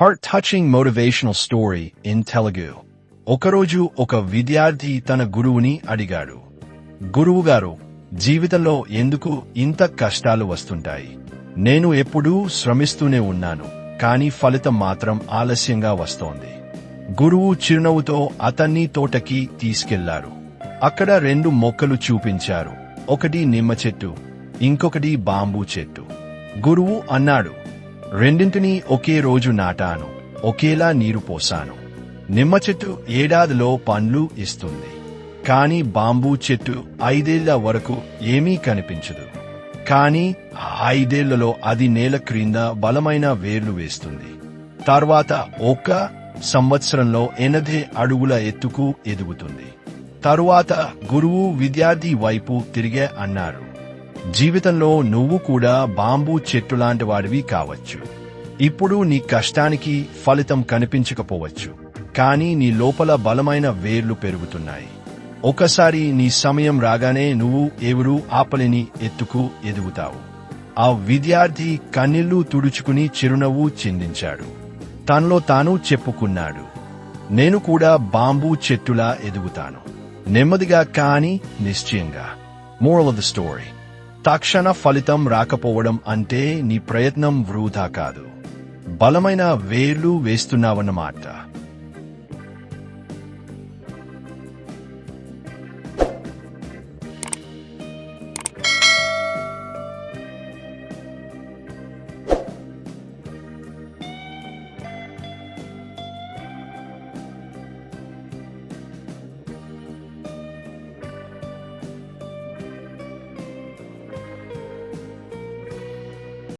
Heart touching motivational story in Telugu ఒకరోజు ఒక విద్యార్థి తన గురువుని అడిగాడు. గురువుగారు జీవితంలో ఎందుకు ఇంత కష్టాలు వస్తుంటాయి? నేను ఎప్పుడూ శ్రమిస్తూనే ఉన్నాను కానీ ఫలితం మాత్రం ఆలస్యంగా వస్తోంది. గురువు చిరునవ్వుతో అతన్ని తోటకి తీసుకెళ్ళారు. అక్కడ రెండు మొక్కలు చూపించారు. ఒకటి నిమ్మ చెట్టు ఇంకొకటి బాంబూ చెట్టు. గురువు అన్నాడు. రెండింటినీ ఒకే రోజు నాటాను ఒకేలా నీరు పోసాను. నిమ్మ చెట్టు ఏడాదిలో పండ్లు ఇస్తుంది. కానీ బాంబూ చెట్టు ఐదేళ్ళ వరకు ఏమీ కనిపించదు. కానీ ఐదేళ్ళలో అది నేల క్రింద బలమైన వేర్లు వేస్తుంది. తర్వాత ఒక సంవత్సరంలో ఎనభై అడుగుల ఎత్తుకు ఎదుగుతుంది. తరువాత గురువు విద్యార్థి వైపు తిరిగే అన్నారు. జీవితంలో నువ్వు కూడా బాంబూ చెట్టు లాంటి వాడివి కావచ్చు. ఇప్పుడు నీ కష్టానికి ఫలితం కనిపించకపోవచ్చు. కానీ నీ లోపల బలమైన వేర్లు పెరుగుతున్నాయి. ఒకసారి నీ సమయం రాగానే నువ్వు ఎవరూ ఆపలేని ఎత్తుకు ఎదుగుతావు. ఆ విద్యార్థి కన్నీళ్ళు తుడుచుకుని చిరునవ్వు చిందించాడు. తనలో తాను చెప్పుకున్నాడు. నేను కూడా బాంబూ చెట్టులా ఎదుగుతాను. నెమ్మదిగా కాని నిశ్చయంగా. మోరల్ ఆఫ్ ద స్టోరీ తక్షణ ఫలితం రాకపోవడం అంటే నీ ప్రయత్నం వృధా కాదు. బలమైన వేర్లు వేస్తున్నావన్నమాట.